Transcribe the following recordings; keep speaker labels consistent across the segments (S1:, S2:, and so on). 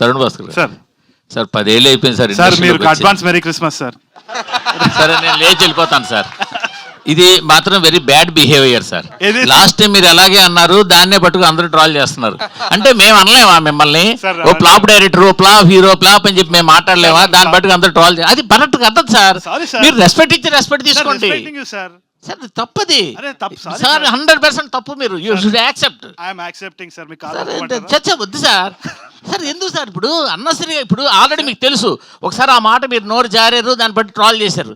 S1: Tarun Bhaskar.
S2: Sir.
S1: Sir పదేళ్ళు అయిపోయింది sir
S2: sir మీరు. Advance merry Christmas sir.
S1: సరే నేను లేచి వెళ్ళిపోతాను సార్. ఇది మాత్రం very bad behaviour sir? Last time మీరు అలాగే అన్నారు దాన్నే పట్టుకు అందరూ ట్రాల్ చేస్తున్నారు. అంటే మేము అనలేమా మిమ్మల్ని? ఓ ప్లాప్ డైరెక్టర్ ఓ ప్లాప్ హీరో ప్లాప్ అని చెప్పి మేము మాట్లాడలేమా? దాన్ని పట్టుకు అందరూ ట్రాల్ అది కరెక్ట్ కదదు సార్. మీరు రెస్పెక్ట్ ఇచ్చి రెస్పెక్ట్ తీసుకోండి.
S2: సార్.
S1: సార్ తప్పది.
S2: అరే, తప్పు,
S1: సార్. హండ్రెడ్ పర్సెంట్ తప్పు మీరు. You should accept
S2: I'm accepting sir మీకు
S1: సార్ చచ్చ వద్దు సార్. సార్ ఎందుకు సార్? ఇప్పుడు అన్నసరిగా ఇప్పుడు ఆల్రెడీ మీకు తెలుసు. ఒకసారి ఆ మాట మీరు నోరు జారారు దాన్ని బట్టి ట్రాల్ చేశారు.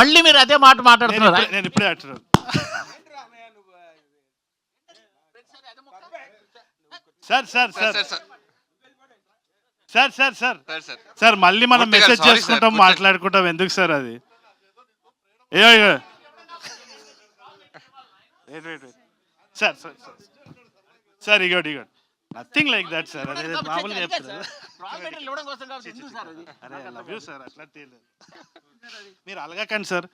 S1: మళ్ళీ మీరు అదే మాట
S2: నేను
S1: మాట్లాడుతున్నారు
S2: నేను ఇప్పుడే అంటున్నాను. Sir sir sir. Sir sir. Sir sir మళ్ళీ మనం మెసేజ్. చేసుకుంటాం. మాట్లాడుకుంటాం. ఎందుకు సార్ అది? ఏ సార్ సార్ సార్ సార్ ఇగోటి ఇగోటి నథింగ్ లైక్ దట్ సార్ అదే మామూలుగా చెప్తారు అరే లవ్ యూ సార్ అట్లా తెలియదు మీరు అలగకండి సార్.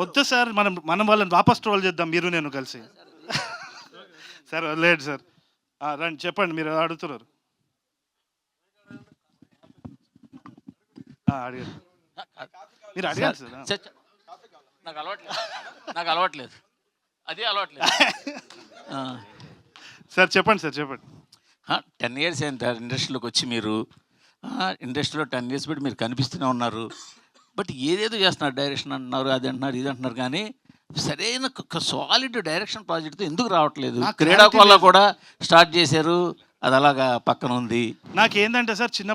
S2: వద్దు సార్ మనం మనం వాళ్ళని వాపస్ ట్రోల్ చేద్దాం మీరు నేను కలిసి. సార్ లేదు సార్ రండి చెప్పండి మీరు అడుగుతున్నారు. ఆ, అడగండి. మీరు అడగండి సార్.
S1: నాకు అలవాట్లేదు. నాకు అలవాట్లేదు. అదే అలవాట్లేదు.
S2: సార్ చెప్పండి సార్ చెప్పండి.
S1: టెన్ ఇయర్స్ అయింది సార్ ఇండస్ట్రీలోకి వచ్చి మీరు. ఇండస్ట్రీలో టెన్ ఇయర్స్ బట్టి మీరు కనిపిస్తూనే ఉన్నారు. బట్ ఏదేదో చేస్తున్నారు డైరెక్షన్ అంటున్నారు అది అంటున్నారు ఇది అంటున్నారు కానీ సరైన సాలిడ్ డైరెక్షన్ ప్రాజెక్ట్తో ఎందుకు రావట్లేదు?
S2: నాకు
S1: క్రీడా
S2: clarity లేదు.
S1: కూడా స్టార్ట్ చేశారు అది అలాగా పక్కన ఉంది.
S2: నాకేందంటే సార్ చిన్న